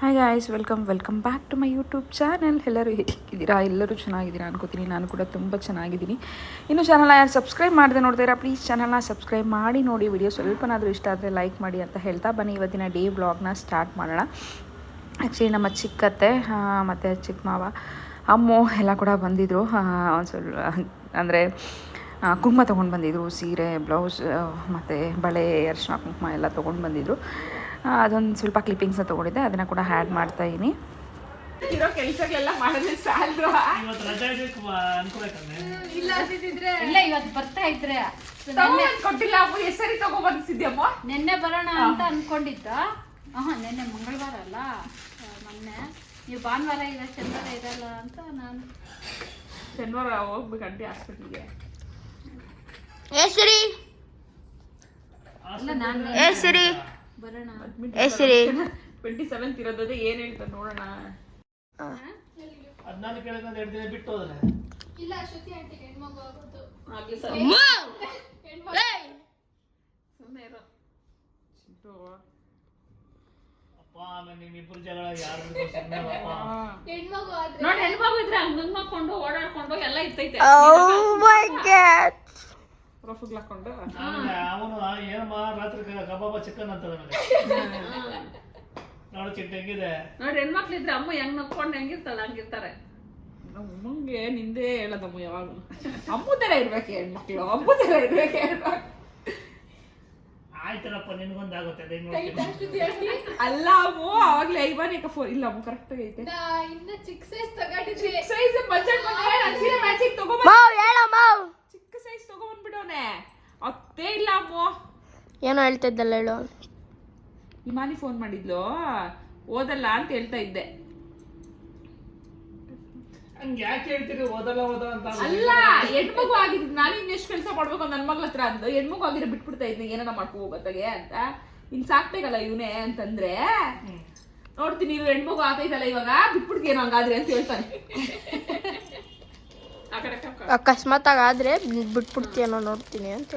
Hi guys welcome welcome back to my YouTube channel ಎಲ್ಲರೂ ಹೇಗಿದ್ದೀರಾ? ಎಲ್ಲರೂ ಚೆನ್ನಾಗಿದ್ದೀರಾ ಅನ್ಕೋತೀನಿ. ನಾನು ಕೂಡ ತುಂಬ ಚೆನ್ನಾಗಿದ್ದೀನಿ. ಇನ್ನು ಚಾನಲ್ನ ಯಾರು ಸಬ್ಸ್ಕ್ರೈಬ್ ಮಾಡದೆ ನೋಡ್ತೀರಾ? ಪ್ಲೀಸ್ ಚಾನಲ್ನ ಸಬ್ಸ್ಕ್ರೈಬ್ ಮಾಡಿ, ನೋಡಿ ವಿಡಿಯೋ ಸ್ವಲ್ಪನಾದರೂ ಇಷ್ಟ ಆದರೆ ಲೈಕ್ ಮಾಡಿ ಅಂತ ಹೇಳ್ತಾ ಬನ್ನಿ. ಇವತ್ತಿನ ಡೇ ವ್ಲಾಗ್ನ ಸ್ಟಾರ್ಟ್ ಮಾಡೋಣ. ಆ್ಯಕ್ಚುಲಿ ನಮ್ಮ ಚಿಕ್ಕತ್ತೆ ಮತ್ತು ಚಿಕ್ಕ ಮಾವ, ಅಮ್ಮು ಎಲ್ಲ ಕೂಡ ಬಂದಿದ್ದರು ಒಂದು ಸ್ವಲ್ಪ ಅಂದರೆ ಕುಂಕುಮ ತೊಗೊಂಡು ಬಂದಿದ್ದರು ಸೀರೆ ಬ್ಲೌಸ್ ಮತ್ತು ಬಳೆ ಅರಿಶಿನ ಕುಂಕುಮ ಎಲ್ಲ ತೊಗೊಂಡು ಬಂದಿದ್ರು. ಅದೊಂದು ಸ್ವಲ್ಪ ಕ್ಲಿಪ್ಪಿಂಗ್ಸ್ನ ತೊಗೊಂಡಿದ್ದೆ ಅದನ್ನು ಕೂಡ ಹ್ಯಾಡ್ ಮಾಡ್ತಾಯಿದ್ದೀನಿ ಇರೋ ಕೆಲಸಗಳೆಲ್ಲ ಮಾಡಿದ್ರೆ ಸಾಲದು ಇವತ್ತು ರಜೆ ಇದಕ್ಕೆ ಅನ್ಕೋಬೇಕಂದ್ರೆ ಇಲ್ಲ ಇವತ್ತು ಬರ್ತಾ ಇದ್ರೆ. ಕೊಟ್ಟಿಲ್ಲ ಅಮ್ಮ ಹೆಸರಿ ತಗೋ ಬಂದಿದ್ಯಮ್ಮ? ನಿನ್ನೆ ಬರೋಣ ಅಂತ ಅನ್ಕೊಂಡಿದ್ದ. ಹಾ ನಿನ್ನೆ ಮಂಗಳವಾರ ಅಲ್ಲ? ಮೊನ್ನೆ. ನೀವು ಭಾನುವಾರ ಇಲ್ಲ ಶನಿವಾರ ಇರಲ್ಲ ಅಂತ ನಾನು ಶನಿವಾರ ಹೋಗ್ಬೇಕಂತೆ ಹಾಸ್ಪಿಟ್ಲಿಗೆ ಹೆಸರಿ ಇಲ್ಲ ನಾನು ಹೆಸರಿ ಬರೋಣ. ಹೆಸರಿ ಟ್ವೆಂಟಿ ಸೆವೆಂತ್ ಇರೋದೇ ಏನು ಹೇಳ್ತಾರೆ ನೋಡೋಣ. ಹದಿನಾಲ್ಕು ಕೇಳಿದ್ರೆ ಎರಡು ದಿನ ಬಿಟ್ಟು ಹೋದ್ರೆ? ಇಲ್ಲ ಸುಮ್ಮನೆ ಅಪ್ಪ ನೋಡಿ ಹೆಣ್ಮಗು ಇದ್ರೆ ಹಂಗ್ ಮಾಡ್ಕೊಂಡು ಓಡಾಡ್ಕೊಂಡು ಎಲ್ಲ ಇರ್ತೈತೆ. ಮೈ ಗಾಡ್ ರಫುಗ್ ಹಾಕೊಂಡು ಆಮೇಲೆ ಅವನು ಏನಮ್ಮ ರಾತ್ರಿ ಕಬಾಬ ಚಿಕನ್ ಅಂತ ನೋಡು ಚಿಟ್ಟ ಹೆಂಗಿದೆ. ನೋಡಿ ಹೆಣ್ಮಕ್ಳು ಇದ್ರೆ ಅಮ್ಮ ಹೆಂಗ್ ನಕ್ಕೊಂಡು ಹೆಂಗಿರ್ತಾಳೆ ಹಂಗಿರ್ತಾರೆ. ಅಮ್ಮಂಗೆ ನಿಂದೇ ಹೇಳೋದಮ್ಮ ಯಾವಾಗ ಅಮ್ಮು ಥರ ಇರ್ಬೇಕು ಹೆಣ್ಮಕ್ಳು ಅಮ್ಮ ಥರ ಇರ್ಬೇಕು ಹೆಣ್ಮಕ್ಳು. ಆಯ್ತರಪ್ಪ ನಿನ್ಗೊಂದಾಗುತ್ತೆ ಅಲ್ಲ ಅಮ್ಮು ಅವಾಗ್ಲೇ ಐವಾನಿ ಫೋನ್ ಇಲ್ಲ ಅಮ್ಮು ಕರೆಕ್ಟ್ ಐತೆ. ಇನ್ನ ಚಿಕ್ಕ ಸೈಜ್ ತಗೊಂಡಿದ್ವಿ ಸೈಜ್ ಬಜೆಟ್ ಸೀರೆ ಮ್ಯಾಚಿಗೆ ತಗೊಂಬ ಮಾವ್ ಹೇಳ ಮಾವ್ ಚಿಕ್ಕ ಸೈಜ್ ತಗೊಂಡ್ಬಿಟ್ಟವನೆ ಅತ್ತೇ ಇಲ್ಲ ಅಮ್ಮು. ಏನೋ ಹೇಳ್ತಿದ್ದಲ್ಲ ಹೇಳು. ಹಿಮಾನಿ ಫೋನ್ ಮಾಡಿದ್ಲು. ಓದಲ್ಲ ಅಂತ ಹೇಳ್ತಾ ಇದ್ದೆ. ಹಂಗೆ ಯಾಕೆ ಹೇಳ್ತೀರಿ? ಓದಲ್ಲ ಓದ ಅಂತ ಅಲ್ಲ ಹೆಣ್ಮಗು ಆಗಿದ್ದು ನಾನು ಇನ್ನೆಷ್ಟು ಕೆಲಸ ಮಾಡ್ಬೇಕು ನನ್ನ ಮಗಳ ಹತ್ರ ಅಂತ ಹೆಣ್ಮಗು ಆಗಿರೋ ಬಿಟ್ಬಿಡ್ತಾ ಇದ್ದೆ ಏನಾರ ಮಾಡ್ಕೊ ಹೋಗತ್ತಾಗೆ ಅಂತ. ಇನ್ ಸಾಕ್ಬೇಕಲ್ಲ ಇವನೇ ಅಂತಂದ್ರೆ. ನೋಡ್ತೀನಿ ನೀವು ಹೆಣ್ಮಗು ಆಗೈತಲ್ಲ ಇವಾಗ. ಬಿಟ್ಬಿಡ್ತೀನೋ ಹಂಗಾದ್ರೆ ಅಂತ ಹೇಳ್ತಾನೆ. ಅಕಸ್ಮಾತ್ ಆದ್ರೆ ಬಿಟ್ಬಿಡ್ತೀಯನೋ ನೋಡ್ತೀನಿ ಅಂತ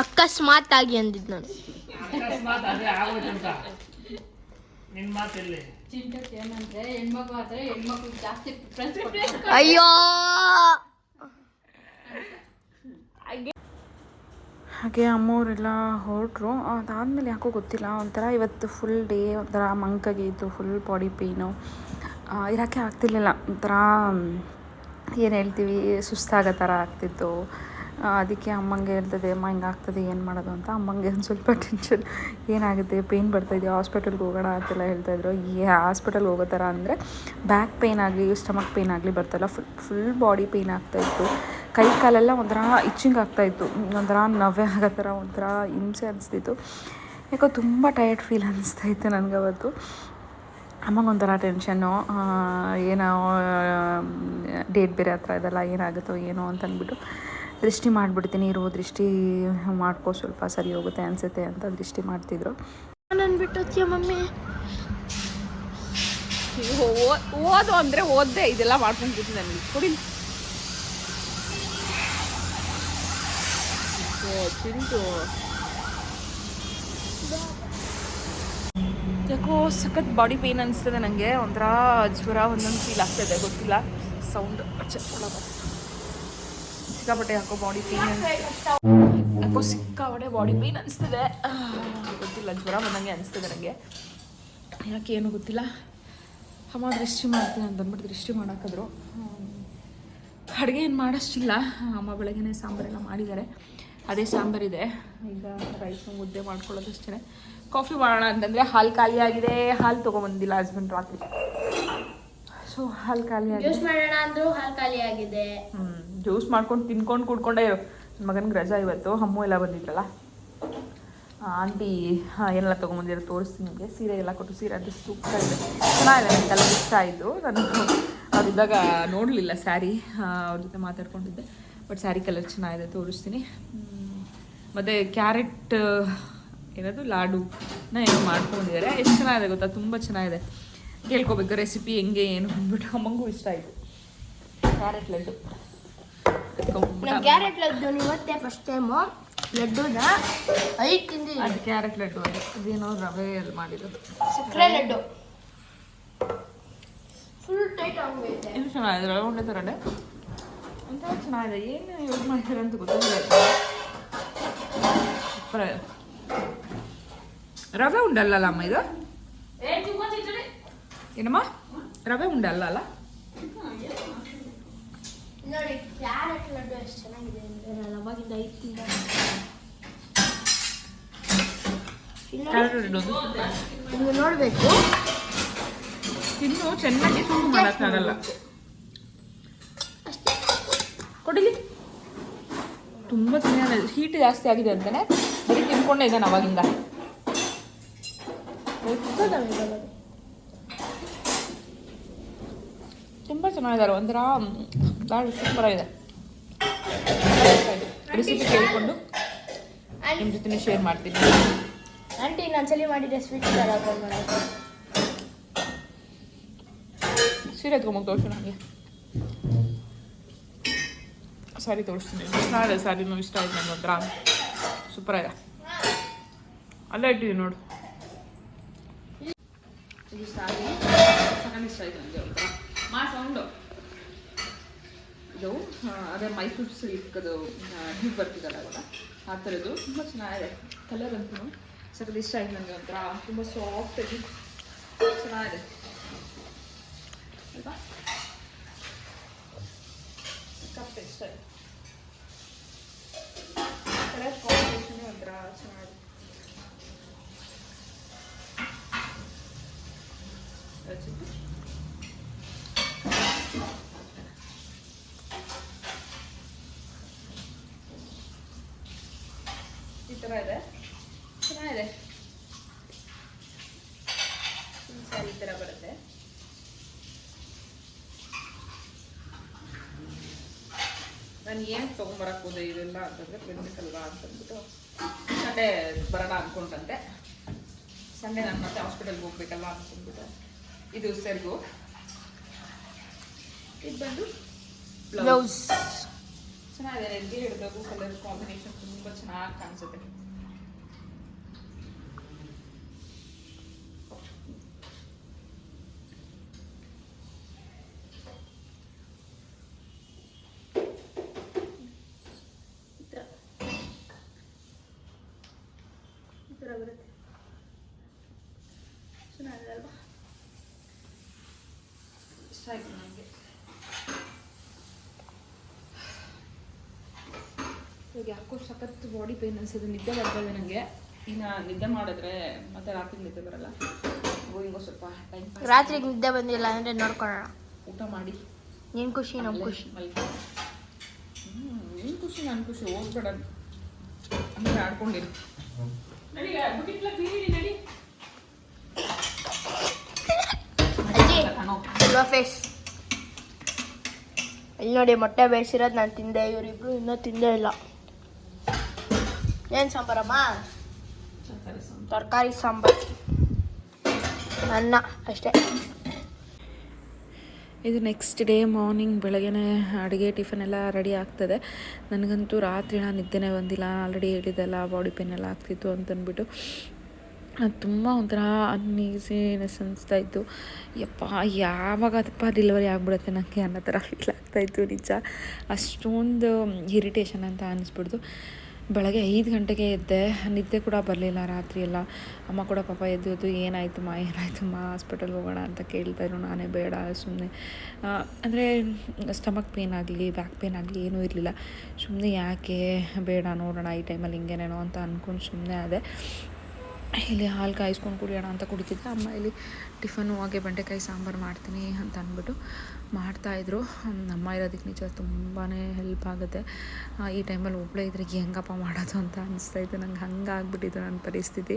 ಅಕಸ್ಮಾತ್ ಆಗಿ ಅಂದಿದ್ ನಾನು. ಅಯ್ಯೋ! ಹಾಗೆ ಅಮ್ಮವರೆಲ್ಲ ಹೊರಟ್ರು. ಅದಾದ್ಮೇಲೆ ಯಾಕೋ ಗೊತ್ತಿಲ್ಲ. ಒಂಥರ ಇವತ್ತು ಫುಲ್ ಡೇ ಒಂಥರ ಮಂಕಾಗಿತ್ತು ಫುಲ್ ಬಾಡಿ ಪೇಯ್ನು ಇರೋಕ್ಕೆ ಆಗ್ತಿರ್ಲಿಲ್ಲ. ಒಂಥರ ಏನು ಹೇಳ್ತೀವಿ, ಸುಸ್ತಾಗೋ ಥರ ಆಗ್ತಿತ್ತು. ಅದಕ್ಕೆ ಅಮ್ಮಂಗೆ ಹೇಳ್ತದೆ, ಅಮ್ಮ, ಹಿಂಗೆ ಆಗ್ತದೆ, ಏನು ಮಾಡೋದು? ಅಂತ ಅಮ್ಮಂಗೆ ಒಂದು ಸ್ವಲ್ಪ ಟೆನ್ಷನ್ ಏನಾಗುತ್ತೆ ಪೇಯ್ನ್ ಬರ್ತಾಯಿದೆ ಹಾಸ್ಪಿಟಲ್ಗೆ ಹೋಗೋಣ ಅಂತೆಲ್ಲ ಹೇಳ್ತಾಯಿದ್ರು ಈ ಹಾಸ್ಪಿಟಲ್ಗೆ ಹೋಗೋ ಥರ ಅಂದರೆ ಬ್ಯಾಕ್ ಪೇಯ್ನ್ ಆಗಲಿ ಸ್ಟಮಕ್ ಪೇಯ್ನ್ ಆಗಲಿ ಬರ್ತಲ್ಲ ಫುಲ್ ಫುಲ್ ಬಾಡಿ ಪೇಯ್ನ್ ಆಗ್ತಾಯಿತ್ತು ಕೈ ಕಾಲೆಲ್ಲ ಒಂಥರ ಇಚ್ಚಿಂಗ್ ಆಗ್ತಾಯಿತ್ತು ಒಂಥರ ನವೆ ಆಗೋ ಥರ, ಒಂಥರ ಹಿಂಸೆ ಅನಿಸ್ತಿತ್ತು. ಯಾಕೋ ತುಂಬ ಟಯರ್ಡ್ ಫೀಲ್ ಅನ್ನಿಸ್ತಾ ಇತ್ತು ನನಗೆ ಅವತ್ತು ಅಮ್ಮಂಗೆ ಒಂಥರ ಟೆನ್ಷನ್ನು ಏನೋ ಡೇಟ್ ಬೇರೆ ಹತ್ರ ಇದೆಲ್ಲ ಏನಾಗುತ್ತೋ ಏನೋ ಅಂತ ಅಂದ್ಬಿಟ್ಟು ದೃಷ್ಟಿ ಮಾಡಿಬಿಡ್ತೀನಿ. ಇರೋ ದೃಷ್ಟಿ ಮಾಡ್ಕೋ, ಸ್ವಲ್ಪ ಸರಿ ಹೋಗುತ್ತೆ ಅನಿಸುತ್ತೆ ಅಂತ ದೃಷ್ಟಿ ಮಾಡ್ತಿದ್ರು. ಅಂದ್ಬಿಟ್ಟು ಬಿಟ್ಟು ಮಮ್ಮಿ. ಓದು ಅಂದರೆ ಓದ್ದೆ, ಇದೆಲ್ಲ ಮಾಡ್ಕೊಂಡ್ಬಿಟ್ಟು ನನಗೆ ಕೊಡಿ. ಚಿಂಟು ಯಾಕೋ ಸಖತ್ ಬಾಡಿ ಪೇಯ್ನ್ ಅನಿಸ್ತದೆ ನನಗೆ ಒಂಥರ ಜ್ವರ ಒಂದೊಂದು ಫೀಲ್ ಆಗ್ತದೆ, ಗೊತ್ತಿಲ್ಲ. ಸೌಂಡ್ ಸಿಕ್ಕಾಪಟ್ಟೆ ಯಾಕೋ ಬಾಡಿ ಪೇಯ್ನ್ ಯಾಕೋ ಸಿಕ್ಕಾಪಟ್ಟೆ ಬಾಡಿ ಪೇಯ್ನ್ ಅನಿಸ್ತದೆ. ಗೊತ್ತಿಲ್ಲ, ಜ್ವರ ಬಂದಂಗೆ ಅನಿಸ್ತದೆ ನನಗೆ ಯಾಕೆ ಏನು ಗೊತ್ತಿಲ್ಲ. ಅಮ್ಮ ದೃಷ್ಟಿ ಮಾಡ್ತೀನಿ ಅಂತ ಅಂದ್ಬಿಟ್ಟು ದೃಷ್ಟಿ ಮಾಡೋಕ್ಕಾದ್ರು ಅಡುಗೆ ಏನು ಮಾಡೋಷ್ಟಿಲ್ಲ. ಅಮ್ಮ ಬೆಳಗ್ಗೆನೇ ಸಾಂಬಾರೆಲ್ಲ ಮಾಡಿದ್ದಾರೆ. ಅದೇ ಸಾಂಬಾರಿದೆ. ಈಗ ರೈಸ್ ಮುದ್ದೆ ಮಾಡ್ಕೊಳ್ಳೋದಷ್ಟೇ ಕಾಫಿ ಮಾಡೋಣ ಅಂತಂದರೆ ಹಾಲು ಖಾಲಿ ಆಗಿದೆ ಹಾಲು ತೊಗೊಂಬಂದಿಲ್ಲ ಹಸ್ಬೆಂಡ್ ರಾತ್ರಿ. ಸೊ ಹಾಲು ಖಾಲಿ ಆಗಿದೆ ಜ್ಯೂಸ್ ಮಾಡೋಣ ಅಂದ್ರು ಹಾಲು ಖಾಲಿ ಆಗಿದೆ ಹ್ಞೂ ಜ್ಯೂಸ್ ಮಾಡ್ಕೊಂಡು ತಿನ್ಕೊಂಡು ಕುಡ್ಕೊಂಡೇ ನನ್ನ ಮಗನಿಗೆ ರಜಾ ಇವತ್ತು ಅಮ್ಮು ಎಲ್ಲ ಬಂದಿದ್ರಲ್ಲ. ಆಂಟಿ ಏನೆಲ್ಲ ತೊಗೊಂಬಂದಿರೋ ತೋರಿಸ್ತೀನಿ ನಿಮಗೆ. ಸೀರೆ ಎಲ್ಲ ಕೊಟ್ಟು ಸೀರೆ ಅದು ಸೂಪರ್ ಇದೆ. ಚೆನ್ನಾಗಿದೆ ನನಗೆಲ್ಲ ಇಷ್ಟ ಆಯಿತು. ನಾನು ಅವರಿದ್ದಾಗ ನೋಡಲಿಲ್ಲ ಸ್ಯಾರಿ ಅವ್ರ ಜೊತೆ ಮಾತಾಡ್ಕೊಂಡಿದ್ದೆ. ಬಟ್ ಸ್ಯಾರಿ ಕಲರ್ ಚೆನ್ನಾಗಿದೆ ತೋರಿಸ್ತೀನಿ. ಮತ್ತು ಕ್ಯಾರೆಟ್ ಏನದು? ಲಾಡು. ನಾ ಏನೋ ಮಾಡ್ಕೊಂಡಿದ್ದಾರೆ. ಎಷ್ಟು ಚೆನ್ನಾಗಿದೆ ಗೊತ್ತಾ? ತುಂಬ ಚೆನ್ನಾಗಿದೆ. ಕೇಳ್ಕೊಬೇಕು ರೆಸಿಪಿ ಹೆಂಗೆ ಏನು ಅಂದ್ಬಿಟ್ಟು ಅಮ್ಮಂಗೂ ಇಷ್ಟ ಆಯಿತು. ಕ್ಯಾರೆಟ್ ಲಡ್ಡು. ಕ್ಯಾರೆಟ್ ಲಡ್ಡು ಇವತ್ತೇ ಫಸ್ಟ್ ಟೈಮು ಲಡ್ಡುನ ಐದು ತಿಂದಿದ್ದೀನಿ ಅದು ಕ್ಯಾರೆಟ್ ಲಡ್ಡು ಅದು. ರವೆ ಅಲ್ಲಿ ಮಾಡಿರೋದು. ಸಕ್ಕರೆ ಲಡ್ಡು. ಫುಲ್ ಟೈಟ್ ಆಗಿದೆ. ಇದು ಚೆನ್ನಾಗಿದೆ. ರವೆ ಉಂಡೆ ಥರನೇ. ಒಂಥರ ಚೆನ್ನಾಗಿದೆ. ಏನು ಯೂಸ್ ಮಾಡ್ತೀರಂತ ಅಂತ ಗೊತ್ತಿಲ್ಲ. ರವೆ ಉಂಡಲ್ಲಲ್ಲ ಅಮ್ಮ ಇದು? ಏನಮ್ಮ? ರವೆ ಉಂಡಲ್ಲಲ್ಲ? ಅಲ್ಲ ನೋಡಿ ಕ್ಯಾರೆಟ್ ಲಡ್ಡು ಎಷ್ಟು ಚೆನ್ನಾಗಿದೆ ಅಂದರೆ ನಾನು ಅವಾಗಿಂದ ಐದು ತಿಂದ ಕ್ಯಾರೆಟ್ ಲಡ್ಡು ಅದು ನಿಮ್ಗೆ ನೋಡಬೇಕು. ತಿನ್ನು ಚೆನ್ನಾಗಿ ಸೂಪ್ ಮಾಡೋಕ್ಕಾಗಲ್ಲ. ಕೊಡಿಲಿ. ತುಂಬ ಚೆನ್ನಾಗಿ ಹೀಟ್ ಜಾಸ್ತಿ ಆಗಿದೆ ಅಂತಾನೆ. ಬರೀ ತಿನ್ಕೊಂಡೇ ಇದ್ದಾನೆ ಅವಾಗಿಂದ. ತುಂಬ ಚೆನ್ನಾಗಿದ್ದಾರೆ. ಒಂಥರ ಭಾಳ ಸೂಪರ್ ಆಗಿದೆ. ರೆಸಿಪಿ ಕೇಳಿಕೊಂಡು ನಿಮ್ಮ ಜೊತೆ ಶೇರ್ ಮಾಡ್ತೀನಿ. ಆಂಟಿ ಇನ್ನೊಂದ್ಸಲಿ ಮಾಡಿದ್ದೆ ಸ್ವೀಟ್ ಥರ ಸೀರೆ ಎತ್ಕೊಂಬೋಗಿ ತೋರಿಸು ನನಗೆ ಸಾರಿ ತೋರಿಸ್ತೀನಿ. ಚೆನ್ನಾಗಿದೆ ಸಾರಿನೂ ಇಷ್ಟ ಆಯ್ತು ನನಗೆ ಒಂಥರ. ಸೂಪರ್ ಇದೆ ಅಲ್ಲೇ ಇಟ್ಟಿದ್ದೀನಿ ನೋಡು. ಇದು ಆಗಿ ಚೆನ್ನಾಗಿ ಇಷ್ಟ ಆಯ್ತು ನನಗೆ ಒಂಥರ. ಮಾ ಸೌಂಡು ಇದು ಅದೇ ಮೈಸೂರು ಸಿಲ್ಕದು ಹೀಗೆ ಬರ್ತಿದ್ದಲ್ಲ ಅವಾಗ. ಆ ಥರದ್ದು. ತುಂಬ ಚೆನ್ನಾಗಿದೆ. ಕಲರ್ ಅಂತೂ. ಸ್ವಲ್ಪ ಇಷ್ಟ ಆಯ್ತು ನನಗೆ ಒಂಥರ. ತುಂಬ ಸಾಫ್ಟ್ ಆಗಿ. ಚೆನ್ನಾಗಿದೆ. ಅಲ್ವಾ? ಕಪ್ ಇಷ್ಟ ಕಲರ್ ಕಾಂಬಿನೇಷನ್ ಒಂಥರ ಚೆನ್ನಾಗಿದೆ. ಈ ಥರ ಇದೆ? ಚೆನ್ನಾಗಿದೆ. ಈ ಥರ ಬರುತ್ತೆ. ನಾನು ಏನು ತೊಗೊಂಬರಕ್ಕೆ ಹೋದೆ ಇದೆಲ್ಲ ಅಂತಂದರೆ ಕ್ಲಿನಿಕ್ ಅಲ್ವಾ ಅಂತಂದ್ಬಿಟ್ಟು ಸಂಡೇ ಬರೋಣ ಅಂದ್ಕೊಂಡಂತೆ ಸಂಡೇ ನಾನು ಮತ್ತೆ ಹಾಸ್ಪಿಟಲ್ಗೆ ಹೋಗ್ಬೇಕಲ್ವಾ ಅಂತಂದ್ಬಿಟ್ಟು ಇದು ಸೆರಗು. ಇದು ಬಂದು ಬ್ಲೌಸ್. ಚೆನ್ನಾಗಿದೆ ನನಗೆ ಹಿಡಿದವು ಕಲರ್ ಕಾಂಬಿನೇಷನ್ ತುಂಬ ಚೆನ್ನಾಗಿ ಕಾಣಿಸುತ್ತೆ. ಬರುತ್ತೆ ಚೆನ್ನಾಗಿದೆ ಅಲ್ವಾ ನನಗೆ ಇವಾಗ ಯಾಕೋ ಸಖತ್ ಬಾಡಿ ಪೇನ್ ಅನ್ಸುತ್ತೆ. ನಿದ್ದೆ ಬರ್ತಾ ಇದೆ ನನಗೆ ಇನ್ನು ನಿದ್ದೆ ಮಾಡಿದ್ರೆ ಮತ್ತೆ ರಾತ್ರಿ ನಿದ್ದೆ ಬರಲ್ಲ. ಗೋಯಿಂಗೋ ಸ್ವಲ್ಪ ಟೈಮ್ ರಾತ್ರಿಗೆ ನಿದ್ದೆ ಬಂದಿಲ್ಲ ಅಂದರೆ ನೋಡ್ಕೊಳ್ಳೋಣ. ಊಟ ಮಾಡಿ. ನಿನ್ ಖುಷಿ ನಮ್ಮ ಖುಷಿ. ಮಲ್ಕೊ. ಹ್ಞೂ ನಿನ್ನ ಖುಷಿ ನಾನು ಖುಷಿ. ಹೋಗ್ಬೇಡ. ಅಂದರೆ ಆಡ್ಕೊಂಡಿರು. ನಡಿ ಬುಟ್ಟಿಟ್ಲ ಬೀರಿ ನಡಿ ಅಜ್ಜಿ ಕಣೋ. ಅಲ್ವಾ ಫೇಸ್ ಇಲ್ಲಿ ನೋಡಿ ಮೊಟ್ಟೆ ಬೇಯಿಸಿರೋದು ನಾನು ತಿಂದೆ, ಇವರಿಬ್ರು ಇನ್ನೂ ತಿಂದೇ ಇಲ್ಲ. ಏನು ಸಾಂಬಾರಮ್ಮ ತರಕಾರಿ ಸಾಂಬಾರು. ಅನ್ನ, ಅಷ್ಟೇ. ಇದು ನೆಕ್ಸ್ಟ್ ಡೇ ಮಾರ್ನಿಂಗ್ ಬೆಳಗ್ಗೆನೇ ಅಡುಗೆ, ಟಿಫನ್ ಎಲ್ಲ ರೆಡಿ ಆಗ್ತದೆ. ನನಗಂತೂ ರಾತ್ರಿ ನಾನು ನಿದ್ದೆನೇ ಬಂದಿಲ್ಲ. ಆಲ್ರೆಡಿ ಹೇಳಿದ್ದೆಲ್ಲ ಬಾಡಿ ಪೇನ್ ಎಲ್ಲ ಆಗ್ತಿತ್ತು ಅಂತಂದ್ಬಿಟ್ಟು ಅದು ತುಂಬ ಒಂಥರ ಅನ್ಈಸಿನೆಸ್ ಅನಿಸ್ತಾ ಇತ್ತು. ಯಪ್ಪ, ಯಾವಾಗ ಅದಪ್ಪ ಡೆಲಿವರಿ ಆಗಿಬಿಡುತ್ತೆ ನನಗೆ ಅನ್ನೋ ಥರ ಫೀಲ್ ಆಗ್ತಾಯಿತ್ತು ನಿಜ. ಅಷ್ಟೊಂದು ಇರಿಟೇಷನ್ ಅಂತ ಅನಿಸ್ಬಿಡ್ತು. ಬೆಳಗ್ಗೆ ಐದು ಗಂಟೆಗೆ ಎದ್ದೆ, ನಿದ್ದೆ ಕೂಡ ಬರಲಿಲ್ಲ ರಾತ್ರಿ ಎಲ್ಲ. ಅಮ್ಮ ಕೂಡ ಪಾಪ ಎದ್ದು ಎದ್ದು, ಏನಾಯ್ತು ಮಾ ಏನಾಯ್ತು ಮಾ ಹಾಸ್ಪಿಟಲ್ಗೆ ಹೋಗೋಣ ಅಂತ ಕೇಳ್ತಾಯಿದ್ರು ನಾನೇ ಬೇಡ ಸುಮ್ಮನೆ ಅಂದರೆ ಸ್ಟಮಕ್ ಪೇನ್ ಆಗಲಿ ಬ್ಯಾಕ್ ಪೇನ್ ಆಗಲಿ ಏನೂ ಇರಲಿಲ್ಲ. ಸುಮ್ಮನೆ ಯಾಕೆ, ಬೇಡ ನೋಡೋಣ ಈ ಟೈಮಲ್ಲಿ ಹಿಂಗೇನೇನೋ ಅಂತ ಅಂದ್ಕೊಂಡು ಸುಮ್ಮನೆ ಅದೇ ಇಲ್ಲಿ ಹಾಲು ಕಾಯಿಸ್ಕೊಂಡು ಕುಡಿಯೋಣ ಅಂತ ಕುಡಿತಿದ್ದೆ. ಅಮ್ಮ ಇಲ್ಲಿ ಟಿಫನ್ ಹಾಗೆ ಬೆಂಡೆಕಾಯಿ ಸಾಂಬಾರು ಮಾಡ್ತೀನಿ ಅಂತ ಅಂದ್ಬಿಟ್ಟು ಮಾಡ್ತಾಯಿದ್ರು ಅಮ್ಮ ಇರೋದಕ್ಕೆ ನಿಜ ತುಂಬಾ ಹೆಲ್ಪ್ ಆಗುತ್ತೆ. ಈ ಟೈಮಲ್ಲಿ ಒಬ್ಬಳೇ ಇದ್ರೆ ಹೆಂಗಪ್ಪ ಮಾಡೋದು ಅಂತ ಅನಿಸ್ತಾ ಇತ್ತು. ನಂಗೆ ಹಂಗೆ ಆಗಿಬಿಟ್ಟಿದ್ದು ನನ್ನ ಪರಿಸ್ಥಿತಿ.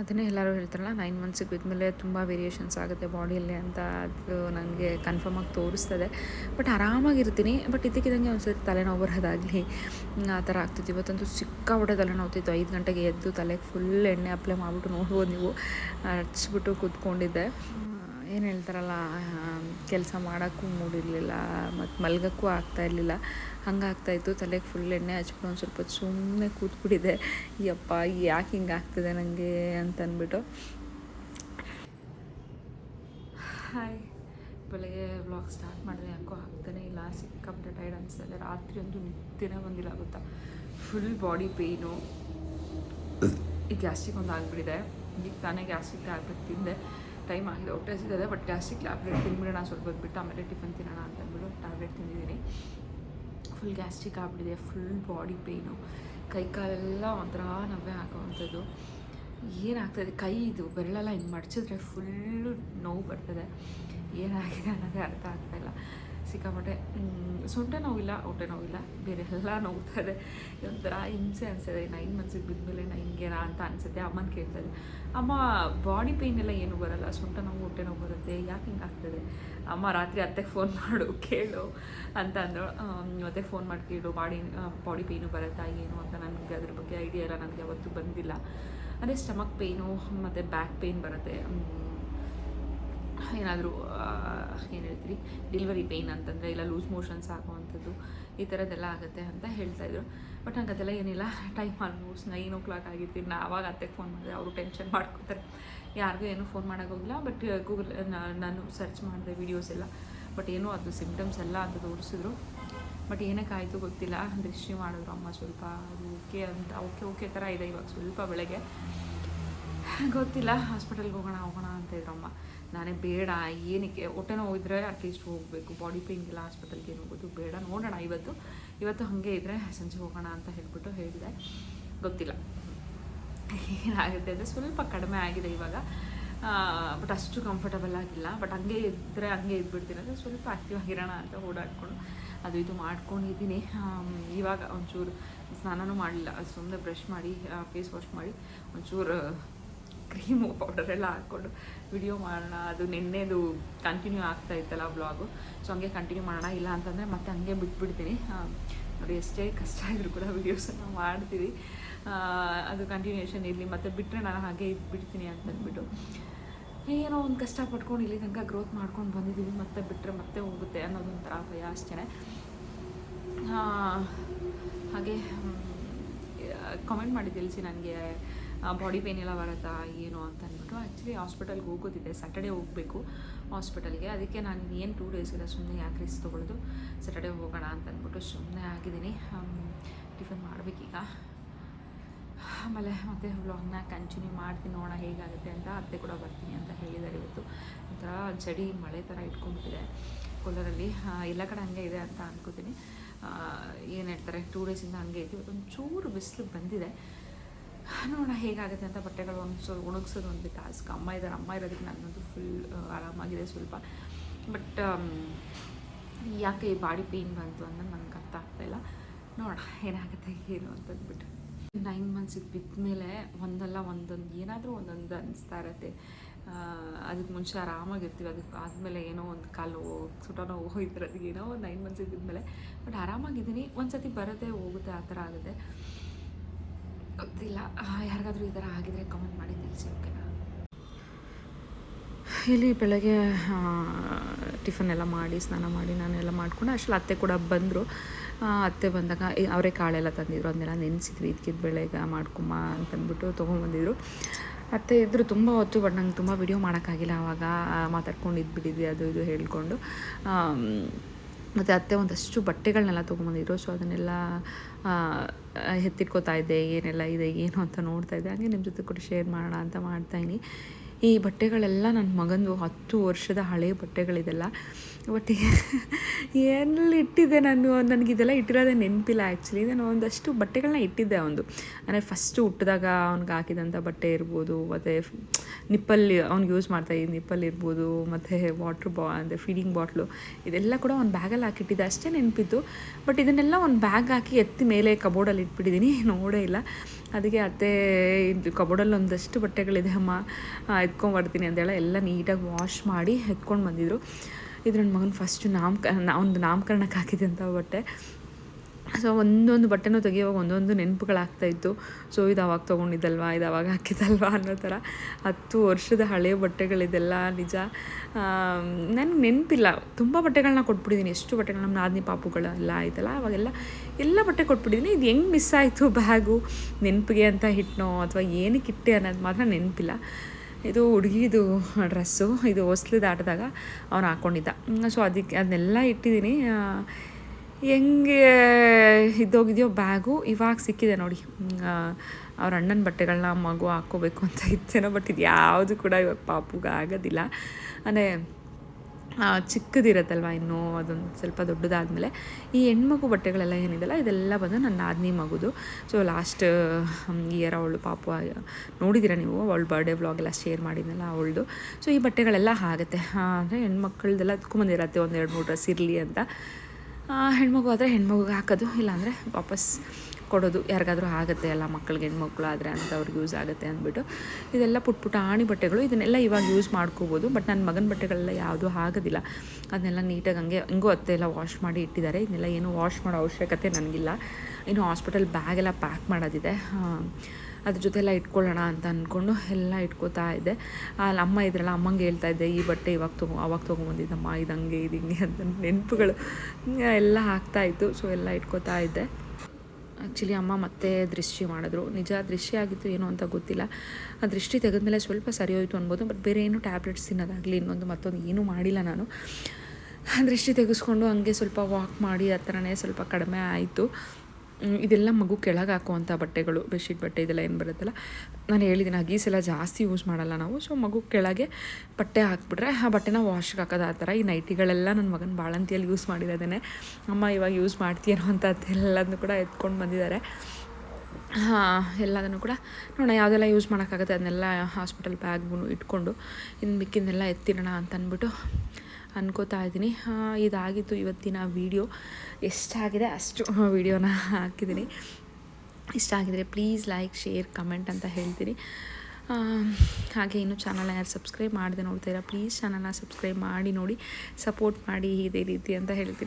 ಅದನ್ನೇ ಎಲ್ಲರೂ ಹೇಳ್ತಾರಲ್ಲ ನೈನ್ ಮಂತ್ಸಿಗೆ ಬಿದ್ಮೇಲೆ ತುಂಬ ವೇರಿಯೇಷನ್ಸ್ ಆಗುತ್ತೆ ಬಾಡಿಯಲ್ಲಿ ಅಂತ ಅದು ನನಗೆ ಕನ್ಫರ್ಮ್ ಆಗಿ ತೋರಿಸ್ತದೆ. ಬಟ್ ಆರಾಮಾಗಿರ್ತೀನಿ ಬಟ್ ಇದಕ್ಕಿದಂಗೆ ಒಂದು ಸರಿ ತಲೆನೋವು ಬರೋದಾಗಲಿ, ಆ ಥರ ಆಗ್ತಿತ್ತು. ಇವತ್ತಂತೂ ಸಿಕ್ಕಾಬಿಟ್ಟೆ ತಲೆನೋವ್ತಿತ್ತು ಐದು ಗಂಟೆಗೆ ಎದ್ದು ತಲೆಗೆ ಫುಲ್ ಎಣ್ಣೆ ಅಪ್ಲೈ ಮಾಡಿಬಿಟ್ಟು ನೋಡ್ಬೋದು ನೀವು. ಹಚ್ಬಿಟ್ಟು ಕೂತ್ಕೊಂಡಿದ್ದೆ. ಏನು ಹೇಳ್ತಾರಲ್ಲ ಕೆಲಸ ಮಾಡೋಕ್ಕೂ ಮೂಡಿರಲಿಲ್ಲ, ಮತ್ತು ಮಲ್ಗೋಕ್ಕೂ ಆಗ್ತಾ ಇರಲಿಲ್ಲ. ಹಂಗಾಗ್ತಾಯಿತ್ತು ತಲೆಗೆ ಫುಲ್ ಎಣ್ಣೆ ಹಚ್ಬಿಟ್ಟು ಒಂದು ಸ್ವಲ್ಪ ಸುಮ್ಮನೆ ಕೂತ್ಬಿಟ್ಟಿದೆ. ಯಪ್ಪ, ಯಾಕೆ ಹಿಂಗೆ ಆಗ್ತಿದೆ ನನಗೆ ಅಂತಂದ್ಬಿಟ್ಟು ಹಾಯ್. ಬೆಳಗ್ಗೆ ವ್ಲಾಗ್ ಸ್ಟಾರ್ಟ್ ಮಾಡಿದೆ ಯಾಕೋ ಆಗ್ತಾನೆ ಇಲ್ಲ. ಸಿಕ್ಕಾಪಟ್ಟೆ ಟೈರ್ಡ್ ಅನಿಸ್ತದೆ. ರಾತ್ರಿ ಒಂದು ನಿದ್ದೆನೇ ಬಂದಿಲ್ಲ, ಗೊತ್ತಾ? ಫುಲ್ ಬಾಡಿ ಪೇಯ್ನು ಈ ಗ್ಯಾಸ್ಟಿಕ್ ಒಂದು ಆಗಿಬಿಟ್ಟಿದೆ. ಈಗ ತಾನೇ ಗ್ಯಾಸ್ಟಿಕ್ ಆಗ್ಬಿಟ್ಟು ತಿಂದೆ. ಟೈಮ್ ಆಗಿದೆ. ಹೊಟ್ಟೆ ಹಸಿದಿದೆ ಬಟ್ ಗ್ಯಾಸ್ಟ್ರಿಕ್ ಟ್ಯಾಬ್ಲೆಟ್ ತಿಂದ್ಬಿಡೋಣ ಸ್ವಲ್ಪ ಬಿಟ್ಟು ಆಮೇಲೆ ಟಿಫನ್ ತಿನ್ನೋಣ ಅಂತ ಟ್ಯಾಬ್ಲೆಟ್ ತಿಂದಿದ್ದೀನಿ. ಫುಲ್ ಗ್ಯಾಸ್ಟ್ರಿಕ್ ಆಗಿಬಿಟ್ಟಿದೆ ಫುಲ್ ಬಾಡಿ ಪೇಯ್ನು ಕೈ ಕಾಲೆಲ್ಲ ಒಂಥರ ನವ್ವೆ ಆಗೋವಂಥದ್ದು ಏನಾಗ್ತದೆ ಕೈ ಇದು ಬೆರಳೆಲ್ಲ ಹಿಂಗೆ ಮಡಚಿದ್ರೆ ಫುಲ್ಲು ನೋವು ಬರ್ತದೆ. ಏನಾಗಿದೆ ಅನ್ನೋದೇ ಅರ್ಥ ಆಗ್ತಾಯಿಲ್ಲ ಸಿಕ್ಕಾಪಟ್ಟೆ ಸೊಂಟೆ ನೋವಿಲ್ಲ, ಹೊಟ್ಟೆ ನೋವಿಲ್ಲ ಬೇರೆ ಎಲ್ಲ ಇದೆ ಒಂಥರ ಹಿಂಸೆ ಅನಿಸಿದೆ ನೈನ್ ಮಂತ್ಸಿಗೆ ಬಿದ್ಮೇಲೆ ನಾ ಹಿಂಗೇನಾ ಅಂತ ಅನಿಸುತ್ತೆ. ಅಮ್ಮನ ಕೇಳ್ತಾರೆ ಅಮ್ಮ ಬಾಡಿ ಪೇಯ್ನ್ ಎಲ್ಲ ಏನೂ ಬರಲ್ಲ. ಸೊಂಟ ನೋವು, ಹೊಟ್ಟೆ ನೋವು ಬರುತ್ತೆ. ಯಾಕೆ ಹಿಂಗೆ ಆಗ್ತದೆ? ಅಮ್ಮ, ರಾತ್ರಿ ಅತ್ತೆಗೆ ಫೋನ್ ಮಾಡು, ಕೇಳು ಅಂತ ಅಂದರು ಮತ್ತೆ ಫೋನ್ ಮಾಡಿ, ಕೇಳು. ಬಾಡಿ ಬಾಡಿ ಪೇಯ್ನು ಬರುತ್ತಾ, ಏನು ಅಂತ ನನಗೆ ಅದ್ರ ಬಗ್ಗೆ ಐಡಿಯಾ ಇಲ್ಲ ನನಗೆ ಯಾವತ್ತೂ ಬಂದಿಲ್ಲ. ಅದೇ ಸ್ಟಮಕ್ ಪೇಯ್ನು ಮತ್ತು ಬ್ಯಾಕ್ ಪೇಯ್ನ್ ಬರುತ್ತೆ. ಏನಾದರೂ ಏನು ಹೇಳ್ತೀರಿ ಡೆಲಿವರಿ ಪೇಯ್ನ್ ಅಂತಂದರೆ ಇಲ್ಲ ಲೂಸ್ ಮೋಷನ್ಸ್ ಆಗುವಂಥದ್ದು ಈ ಥರದ್ದೆಲ್ಲ ಆಗುತ್ತೆ ಅಂತ ಹೇಳ್ತಾಯಿದ್ರು ಬಟ್ ನಂಗೆ ಅದೆಲ್ಲ ಏನಿಲ್ಲ time almost nine o'clock ಆಗಿತ್ತು. ನಾ ಆವಾಗ ಅತ್ತೆಗೆ ಫೋನ್ ಮಾಡಿದೆ ಅವರು ಟೆನ್ಷನ್ ಮಾಡ್ಕೊತಾರೆ. ಯಾರಿಗೂ ಏನೂ ಫೋನ್ ಮಾಡೋಕ್ಕೋಗಿಲ್ಲ ಬಟ್ ಗೂಗಲ್ ನಾನು ಸರ್ಚ್ ಮಾಡಿದೆ ವೀಡಿಯೋಸ್ ಎಲ್ಲ. ಬಟ್ ಏನೂ ಅದು ಸಿಂಪ್ಟಮ್ಸ್ ಎಲ್ಲ ಅಂತ ತೋರಿಸಿದ್ರು. ಬಟ್ ಏನಕ್ಕಾಯಿತು ಗೊತ್ತಿಲ್ಲ. ದೃಷ್ಟಿ ಮಾಡಿದ್ರು, ಅಮ್ಮ ಸ್ವಲ್ಪ ಅದು ಓಕೆ ಅಂತ ಓಕೆ ಓಕೆ ಥರ ಇದೆ ಇವಾಗ ಸ್ವಲ್ಪ ಬೆಳಗ್ಗೆ. ಗೊತ್ತಿಲ್ಲ ಹಾಸ್ಪಿಟಲ್ಗೆ ಹೋಗೋಣ ಹೋಗೋಣ ಅಂತ ಇದ್ರಮ್ಮ ನಾನೇ ಬೇಡ, ಏನಕ್ಕೆ? ಹೊಟ್ಟೆ ನೋವು ಇದ್ದರೆ ಅಟ್ಲೀಸ್ಟ್ ಹೋಗಬೇಕು. ಬಾಡಿ ಪೇಯ್ನ್ಗೆಲ್ಲ ಆಸ್ಪತ್ರೆಗೆ ಏನು ಬೇಡ. ನೋಡೋಣ ಇವತ್ತು. ಇವತ್ತು ಹಾಗೆ ಇದ್ದರೆ ಸಂಜೆ ಹೋಗೋಣ ಅಂತ ಹೇಳ್ಬಿಟ್ಟು ಹೇಳಿದೆ. ಗೊತ್ತಿಲ್ಲ. ಏನಾಗುತ್ತೆ ಅಂದರೆ ಸ್ವಲ್ಪ ಕಡಿಮೆ ಆಗಿದೆ ಇವಾಗ. ಬಟ್ ಅಷ್ಟು ಕಂಫರ್ಟಬಲ್ ಆಗಿಲ್ಲ. ಬಟ್ ಹಂಗೆ ಇದ್ದರೆ ಹಂಗೆ ಇದ್ಬಿಡ್ತೀನಿ ಅಂದರೆ ಸ್ವಲ್ಪ ಆ್ಯಕ್ಟಿವ್ ಆಗಿರೋಣ ಅಂತ ಓಡಾಡ್ಕೊಂಡು ಅದು ಇದು ಮಾಡ್ಕೊಂಡಿದ್ದೀನಿ. ಇವಾಗ ಒಂಚೂರು ಸ್ನಾನನೂ ಮಾಡಲಿಲ್ಲ. ಸುಮ್ಮನೆ ಬ್ರಷ್ ಮಾಡಿ ಫೇಸ್ ವಾಶ್ ಮಾಡಿ ಒಂಚೂರು ಕ್ರೀಮು ಪೌಡರ್ ಎಲ್ಲ ಹಾಕ್ಕೊಂಡು ವಿಡಿಯೋ ಮಾಡೋಣ. ಅದು ನಿನ್ನೆದು ಕಂಟಿನ್ಯೂ ಆಗ್ತಾ ಇತ್ತಲ್ಲ ಬ್ಲಾಗು ಸೊ ಹಂಗೆ ಕಂಟಿನ್ಯೂ ಮಾಡೋಣ. ಇಲ್ಲ ಅಂತಂದರೆ ಮತ್ತೆ ಹಂಗೆ ಬಿಟ್ಬಿಡ್ತೀನಿ. ನೋಡಿ ಎಷ್ಟೇ ಕಷ್ಟ ಇದ್ರು ಕೂಡ ವೀಡಿಯೋಸನ್ನು ಮಾಡ್ತೀವಿ ಅದು ಕಂಟಿನ್ಯೂಷನ್ ಇರಲಿ. ಮತ್ತು ಬಿಟ್ಟರೆ ನಾನು ಹಾಗೆ ಇದ್ಬಿಡ್ತೀನಿ ಅಂತಂದ್ಬಿಟ್ಟು ಏನೋ ಒಂದು ಕಷ್ಟ ಪಟ್ಕೊಂಡು ಇಲ್ಲಿ ತನಕ ಗ್ರೋತ್ ಮಾಡ್ಕೊಂಡು ಬಂದಿದ್ದೀವಿ ಮತ್ತೆ ಬಿಟ್ಟರೆ ಮತ್ತೆ ಹೋಗುತ್ತೆ ಅನ್ನೋದೊಂಥರ ಭಯ ಅಷ್ಟೇ ಹಾಗೆ ಕಮೆಂಟ್ ಮಾಡಿ ತಿಳಿಸಿ ನನಗೆ. ಬಾಡಿ ಪೇನ್ ಎಲ್ಲ ಬರುತ್ತಾ, ಏನು ಅಂತ ಅಂದ್ಬಿಟ್ಟು ಆ್ಯಕ್ಚುಲಿ ಹಾಸ್ಪಿಟಲ್ಗೆ ಹೋಗೋದಿದೆ. ಸ್ಯಾಟರ್ಡೆ ಹೋಗಬೇಕು ಹಾಸ್ಪಿಟಲ್ಗೆ ಅದಕ್ಕೆ ನಾನು ಏನು ಟೂ ಡೇಸ್ ಇಲ್ಲ ಸುಮ್ಮನೆ ಯಾಕೆ ರಿಸ್ಕ್ ತೊಗೊಳ್ಳೋದು? ಸ್ಯಾಟರ್ಡೆ ಹೋಗೋಣ ಅಂತ ಅಂದ್ಬಿಟ್ಟು ಸುಮ್ಮನೆ ಆಗಿದ್ದೀನಿ. ಟಿಫನ್ ಮಾಡಬೇಕೀಗ. ಆಮೇಲೆ ಮತ್ತೆ ವ್ಲಾಗ್ನ ಕಂಟಿನ್ಯೂ ಮಾಡ್ತೀನಿ. ನೋಡೋಣ ಹೇಗಾಗುತ್ತೆ ಅಂತ ಅತ್ತೆ ಕೂಡ ಬರ್ತೀನಿ ಅಂತ ಹೇಳಿದ್ದಾರೆ ಇವತ್ತು. ಒಂಥರ ಜಡಿ ಮಳೆ ಥರ ಇಟ್ಕೊಂಡ್ಬಿಟ್ಟಿದೆ ಕೋಲಾರಲ್ಲಿ. ಎಲ್ಲ ಕಡೆ ಹಂಗೆ ಇದೆ ಅಂತ ಅನ್ಕೋತೀನಿ. ಏನು ಹೇಳ್ತಾರೆ? ಟೂ ಡೇಸಿಂದ ಹಂಗೆ ಇದೆ. ಇವತ್ತು ಒಂಚೂರು ಬಿಸಿಲು ಬಂದಿದೆ. ನೋಡೋಣ ಹೇಗಾಗುತ್ತೆ ಅಂತ ಬಟ್ಟೆಗಳು ಒಣಗಿಸೋದು ಒಣಗಿಸೋದು ಒಂದು ಟಾಸ್ಕ್ ಅಮ್ಮ ಇದ್ದಾರೆ ಅಮ್ಮ ಇರೋದಕ್ಕೆ ನನ್ನದು ಫುಲ್ ಆರಾಮಾಗಿದೆ ಸ್ವಲ್ಪ. ಬಟ್ ಯಾಕೆ ಈ ಬಾಡಿ ಪೇಯ್ನ್ ಬಂತು ಅನ್ನೋದು ನನಗೆ ಅರ್ಥ ಆಗ್ತಾಯಿಲ್ಲ ನೋಡೋಣ ಏನಾಗುತ್ತೆ, ಏನು ಅಂತಂದ್ಬಿಟ್ಟು ನೈನ್ ಮಂತ್ಸಿಗೆ ಬಿದ್ದ ಮೇಲೆ ಒಂದಲ್ಲ ಒಂದೊಂದು, ಏನಾದರೂ ಒಂದೊಂದು ಅನಿಸ್ತಾ ಇರತ್ತೆ. ಅದಕ್ಕೆ ಮುಂಚೆ ಆರಾಮಾಗಿರ್ತೀವಿ. ಅದಕ್ಕೆ ಆದಮೇಲೆ ಏನೋ ಒಂದು ಕಾಲು ಸುಟ ನೋವು ಹೋಯ್ತಿರೋದು ಏನೋ ಒಂದು ನೈನ್ ಮಂತ್ಸಿಗೆ ಬಿದ್ಮೇಲೆ ಬಟ್ ಆರಾಮಾಗಿದ್ದೀನಿ. ಒಂದು ಸತಿ ಬರುತ್ತೆ ಹೋಗುತ್ತೆ, ಆ ಥರ ಆಗುತ್ತೆ. ಗೊತ್ತಿಲ್ಲ. ಯಾರಿಗಾದರೂ ಈ ಥರ ಆಗಿದ್ರೆ ಕಮೆಂಟ್ ಮಾಡಿ ತಿಳಿಸಿ ಓಕೆನಾ ಇಲ್ಲಿ ಬೆಳಗ್ಗೆ ಟಿಫನ್ ಎಲ್ಲ ಮಾಡಿ, ಸ್ನಾನ ಮಾಡಿ ನಾನೆಲ್ಲ ಮಾಡ್ಕೊಂಡು ಅಷ್ಟು ಅತ್ತೆ ಕೂಡ ಬಂದರು. ಅತ್ತೆ ಬಂದಾಗ ಅವರೇ ಕಾಳೆಲ್ಲ ತಂದಿದ್ರು. ಅದನ್ನೆಲ್ಲ ನೆನೆಸಿದ್ವಿ. ಇದಕ್ಕಿದ ಬೆಳೆಗೆ ಮಾಡ್ಕೊಂಬ ಅಂತಂದ್ಬಿಟ್ಟು ತೊಗೊಂಬಂದಿದ್ರು. ಅತ್ತೆ ಇದ್ದರು ತುಂಬ ಹೊತ್ತು ಬಟ್ ನಂಗೆ ತುಂಬ ವಿಡಿಯೋ ಮಾಡೋಕ್ಕಾಗಿಲ್ಲ ಆವಾಗ ಮಾತಾಡ್ಕೊಂಡು ಇದ್ಬಿಟ್ಟಿದ್ವಿ ಅದು ಇದು ಹೇಳಿಕೊಂಡು. ಮತ್ತು ಅತ್ತೆ ಒಂದಷ್ಟು ಬಟ್ಟೆಗಳನ್ನೆಲ್ಲ ತೊಗೊಂಬಂದಿದ್ರು. ಸೊ ಅದನ್ನೆಲ್ಲ ಎತ್ತಿಟ್ಕೋತಾ ಇದ್ದೆ, ಏನೆಲ್ಲ ಇದೆ, ಏನು ಅಂತ ನೋಡ್ತಾ ಇದ್ದೆ. ಹಾಗೆ ನಿಮ್ಮ ಜೊತೆ ಕೂಡ ಶೇರ್ ಮಾಡೋಣ ಅಂತ ಮಾಡ್ತಾಯಿನಿ ಈ ಬಟ್ಟೆಗಳೆಲ್ಲ ನನ್ನ ಮಗಂದು ಹತ್ತು ವರ್ಷದ ಹಳೆ ಬಟ್ಟೆಗಳಿದೆಲ್ಲ. ಬಟ್ ಎಲ್ಲಿ ಇಟ್ಟಿದ್ದೆ ನಾನು? ನನಗಿದೆಲ್ಲ ಇಟ್ಟಿರೋದೇ ನೆನಪಿಲ್ಲ ಆ್ಯಕ್ಚುಲಿ ನಾನು ಒಂದಷ್ಟು ಬಟ್ಟೆಗಳನ್ನ ಇಟ್ಟಿದ್ದೆ ಅವನು ಅಂದರೆ ಫಸ್ಟು ಹುಟ್ಟಿದಾಗ ಅವ್ನಿಗೆ ಹಾಕಿದಂಥ ಬಟ್ಟೆ ಇರ್ಬೋದು, ಮತ್ತು ನಿಪ್ಪಲ್ಲಿ ಅವ್ನಿಗೆ ಯೂಸ್ ಮಾಡ್ತಾ ಇದ್ದ ನಿಪ್ಪಲ್ ಇರ್ಬೋದು, ಮತ್ತು ವಾಟ್ರ್ ಬಾ ಅಂದರೆ ಫೀಡಿಂಗ್ ಬಾಟ್ಲು ಇದೆಲ್ಲ ಕೂಡ ಒಂದು ಬ್ಯಾಗಲ್ಲಿ ಹಾಕಿಟ್ಟಿದ್ದೆ. ಅಷ್ಟೇ ನೆನಪಿತ್ತು. ಬಟ್ ಇದನ್ನೆಲ್ಲ ಒಂದು ಬ್ಯಾಗ್ ಹಾಕಿ ಎತ್ತಿ ಮೇಲೆ ಕಬೋರ್ಡಲ್ಲಿ ಇಟ್ಬಿಟ್ಟಿದ್ದೀನಿ. ನೋಡೇ ಇಲ್ಲ. ಅದಕ್ಕೆ ಅತ್ತೆ, ಇದು ಕಬೋರ್ಡಲ್ಲಿ ಒಂದಷ್ಟು ಬಟ್ಟೆಗಳಿದೆ ಅಮ್ಮ. ಆ, ಅಂತ ಹೇಳಿ ಎಲ್ಲ ನೀಟಾಗಿ ವಾಶ್ ಮಾಡಿ ಎತ್ಕೊಂಡು ಬಂದಿದ್ರು. ಇದು ನನ್ನ ಮಗನ ಫಸ್ಟ್ ನಾಮಕ ಒಂದು ನಾಮಕರಣಕ್ಕೆ ಹಾಕಿದಂಥ ಬಟ್ಟೆ. ಸೊ ಒಂದೊಂದು ಬಟ್ಟೆನೂ ತೆಗೆಯೋವಾಗ ಒಂದೊಂದು ನೆನಪುಗಳಾಗ್ತಾಯಿತ್ತು ಸೊ ಇದು ಅವಾಗ ತೊಗೊಂಡಿದ್ದಲ್ವಾ ಇದು ಅವಾಗ ಹಾಕಿದ್ದಲ್ವಾ ಅನ್ನೋ ಥರ. ಹತ್ತು ವರ್ಷದ ಹಳೆಯ ಬಟ್ಟೆಗಳಿದೆಲ್ಲ ನಿಜ. ನನಗೆ ನೆನಪಿಲ್ಲ. ತುಂಬ ಬಟ್ಟೆಗಳನ್ನ ಕೊಟ್ಬಿಟ್ಟಿದ್ದೀನಿ ಎಷ್ಟು ಬಟ್ಟೆಗಳು ನಮ್ಮ ನಾದಿನಿ ಪಾಪುಗಳೆಲ್ಲ ಆಯ್ತಲ್ಲ ಅವಾಗೆಲ್ಲ ಎಲ್ಲ ಬಟ್ಟೆ ಕೊಟ್ಬಿಟ್ಟಿದ್ದೀನಿ ಇದು ಹೆಂಗೆ ಮಿಸ್ ಆಯಿತು ಬ್ಯಾಗು? ನೆನಪಿಗೆ ಅಂತ ಹಿಟ್ನೋ ಅಥವಾ ಏನಕ್ಕೆ ಇಟ್ಟೆ ಅನ್ನೋದು ಮಾತ್ರ ನೆನಪಿಲ್ಲ. ಇದು ಹುಡುಗಿದು ಡ್ರೆಸ್ಸು, ಇದು ಹೊಸ್ಲು ದಾಟಿದಾಗ ಅವನು ಹಾಕ್ಕೊಂಡಿದ್ದ ಸೊ ಅದಕ್ಕೆ ಅದನ್ನೆಲ್ಲ ಇಟ್ಟಿದ್ದೀನಿ. ಹೆಂಗೆ ಇದ್ದೋಗಿದೆಯೋ ಬ್ಯಾಗು, ಇವಾಗ ಸಿಕ್ಕಿದೆ ನೋಡಿ. ಅವ್ರ ಅಣ್ಣನ ಬಟ್ಟೆಗಳನ್ನ ಮಗು ಹಾಕ್ಕೋಬೇಕು ಅಂತ ಇತ್ತೇನೋ ಬಟ್ ಇದು ಯಾವುದು ಕೂಡ ಇವಾಗ ಪಾಪುಗೆ ಆಗೋದಿಲ್ಲ. ಅಂದರೆ ಚಿಕ್ಕದಿರತ್ತಲ್ವ ಇನ್ನೂ ಅದೊಂದು ಸ್ವಲ್ಪ ದೊಡ್ಡದಾದಮೇಲೆ. ಈ ಹೆಣ್ಮಗು ಬಟ್ಟೆಗಳೆಲ್ಲ ಏನಿದೆಲ್ಲ ಇದೆಲ್ಲ ಬಂದು ನನ್ನ ನಾದಿನಿ ಮಗುದು. ಸೊ ಲಾಸ್ಟ್ ಇಯರ್ ಅವಳು ಪಾಪು ನೋಡಿದ್ದೀರಾ ನೀವು? ಅವಳು ಬರ್ಡೇ ವ್ಲಾಗ್ ಎಲ್ಲ ಶೇರ್ ಮಾಡಿದ್ನಲ್ಲ ಅವಳದು. ಸೊ ಈ ಬಟ್ಟೆಗಳೆಲ್ಲ ಆಗುತ್ತೆ. ಅಂದರೆ ಹೆಣ್ಮಕ್ಳದೆಲ್ಲ ಎತ್ಕೊಂಬಂದಿರತ್ತೆ ಒಂದು ಎರಡು ಮೂರು ಡ್ರೆಸ್ ಇರಲಿ ಅಂತ. ಹೆಣ್ಮಗು ಆದರೆ ಹೆಣ್ಮಗುಗೆ ಹಾಕೋದು, ಇಲ್ಲಾಂದರೆ ವಾಪಸ್ ಕೊಡೋದು ಯಾರಿಗಾದರೂ ಆಗುತ್ತೆ ಅಲ್ಲ ಮಕ್ಕಳಿಗೆ, ಹೆಣ್ಮಕ್ಳು ಆದರೆ ಅಂತ ಅವ್ರಿಗೆ ಯೂಸ್ ಆಗುತ್ತೆ ಅಂದ್ಬಿಟ್ಟು. ಇದೆಲ್ಲ ಪುಟ್ ಪುಟ್ಟ ಆಣಿ ಬಟ್ಟೆಗಳು ಇದನ್ನೆಲ್ಲ ಇವಾಗ ಯೂಸ್ ಮಾಡ್ಕೋಬೋದು ಬಟ್ ನನ್ನ ಮಗನ ಬಟ್ಟೆಗಳೆಲ್ಲ ಯಾವುದೂ ಆಗೋದಿಲ್ಲ. ಅದನ್ನೆಲ್ಲ ನೀಟಾಗಿ ಹಂಗೆ, ಹಿಂಗೂ ಅತ್ತೆ ಎಲ್ಲ ವಾಶ್ ಮಾಡಿ ಇಟ್ಟಿದ್ದಾರೆ. ಇದನ್ನೆಲ್ಲ ಏನು ವಾಶ್ ಮಾಡೋ ಅವಶ್ಯಕತೆ ನನಗಿಲ್ಲ. ಇನ್ನು ಹಾಸ್ಪಿಟಲ್ ಬ್ಯಾಗೆಲ್ಲ ಪ್ಯಾಕ್ ಮಾಡೋದಿದೆ. ಅದ್ರ ಜೊತೆ ಎಲ್ಲ ಇಟ್ಕೊಳ್ಳೋಣ ಅಂತ ಅಂದ್ಕೊಂಡು ಎಲ್ಲ ಇಟ್ಕೋತಾ ಇದ್ದೆ. ಅಲ್ಲಿ ಅಮ್ಮ ಇದ್ರಲ್ಲ, ಅಮ್ಮಂಗೆ ಹೇಳ್ತಾ ಇದ್ದೆ, ಈ ಬಟ್ಟೆ ಇವಾಗ ತೊಗೊ, ಅವಾಗ ತೊಗೊಂಬಂದಿದ್ದಮ್ಮ ಇದು ಹಂಗೆ, ಇದು ಹಿಂಗೆ ಅಂತ ನೆನಪುಗಳು ಎಲ್ಲ ಆಗ್ತಾಯಿತ್ತು ಸೊ ಎಲ್ಲ ಇಟ್ಕೋತಾ ಇದ್ದೆ. ಆ್ಯಕ್ಚುಲಿ ಅಮ್ಮ ಮತ್ತೆ ದೃಷ್ಟಿ ಮಾಡಿದ್ರು. ನಿಜ ದೃಷ್ಟಿ ಆಗಿತ್ತು ಏನೋ ಅಂತ ಗೊತ್ತಿಲ್ಲ. ಆ ದೃಷ್ಟಿ ತೆಗೆದ್ಮೇಲೆ ಸ್ವಲ್ಪ ಸರಿ ಹೋಯಿತು ಅನ್ಬೋದು ಬಟ್ ಬೇರೆ ಏನು ಟ್ಯಾಬ್ಲೆಟ್ಸ್ ತಿನ್ನೋದಾಗಲಿ, ಇನ್ನೊಂದು ಮತ್ತೊಂದು ಏನೂ ಮಾಡಿಲ್ಲ ನಾನು. ದೃಷ್ಟಿ ತೆಗೆಸ್ಕೊಂಡು ಹಂಗೆ ಸ್ವಲ್ಪ ವಾಕ್ ಮಾಡಿ, ಆ ಥರನೇ ಸ್ವಲ್ಪ ಕಡಿಮೆ ಆಯಿತು. ಇದೆಲ್ಲ ಮಗು ಕೆಳಗೆ ಹಾಕುವಂಥ ಬಟ್ಟೆಗಳು, ಬೆಡ್ಶೀಟ್ ಬಟ್ಟೆ ಇದೆಲ್ಲ ಏನು ಬರುತ್ತಲ್ಲ, ನಾನು ಹೇಳಿದ್ದೀನಿ ಆ ಗೀಸೆಲ್ಲ ಜಾಸ್ತಿ ಯೂಸ್ ಮಾಡಲ್ಲ ನಾವು ಸೊ ಮಗು ಕೆಳಗೆ ಬಟ್ಟೆ ಹಾಕ್ಬಿಟ್ರೆ ಆ ಬಟ್ಟೆನ ವಾಶ್ಗೆ ಹಾಕೋದು ಆ ಥರ. ಈ ನೈಟಿಗಳೆಲ್ಲ ನನ್ನ ಮಗನ ಬಾಳಂತಿಯಲ್ಲಿ ಯೂಸ್ ಮಾಡಿರೋದೇ ಅಮ್ಮ, ಇವಾಗ ಯೂಸ್ ಮಾಡ್ತೀಯನೋ ಅಂತ ಎಲ್ಲದನ್ನು ಕೂಡ ಎತ್ಕೊಂಡು ಬಂದಿದ್ದಾರೆ. ಹಾಂ, ಎಲ್ಲದನ್ನು ಕೂಡ ನೋಡೋಣ, ಯಾವುದೆಲ್ಲ ಯೂಸ್ ಮಾಡೋಕ್ಕಾಗುತ್ತೆ, ಅದನ್ನೆಲ್ಲ ಹಾಸ್ಪಿಟಲ್ ಬ್ಯಾಗ್ಗೂ ಇಟ್ಕೊಂಡು ಇನ್ನು ಮಿಕ್ಕಿದ್ದೆಲ್ಲ ಎತ್ತಿರೋಣ ಅಂತ ಅಂದ್ಬಿಟ್ಟು ಅನ್ಕೋತಾ ಇದ್ದೀನಿ. ಇದಾಗಿತ್ತು ಇವತ್ತಿನ ವೀಡಿಯೋ. ಎಷ್ಟಾಗಿದೆ ಅಷ್ಟು ವೀಡಿಯೋನ ಹಾಕಿದ್ದೀನಿ. ಇಷ್ಟ ಆಗಿದರೆ ಪ್ಲೀಸ್ ಲೈಕ್, ಶೇರ್, ಕಮೆಂಟ್ ಅಂತ ಹೇಳ್ತೀನಿ. ಹಾಗೆ ಇನ್ನೂ ಚಾನಲ್ನ ಯಾರು ಸಬ್ಸ್ಕ್ರೈಬ್ ಮಾಡಿದೆ ನೋಡ್ತೀರಾ ಪ್ಲೀಸ್ ಚಾನಲ್ನ ಸಬ್ಸ್ಕ್ರೈಬ್ ಮಾಡಿ ನೋಡಿ, ಸಪೋರ್ಟ್ ಮಾಡಿ ಇದೇ ರೀತಿ ಅಂತ ಹೇಳ್ತೀನಿ.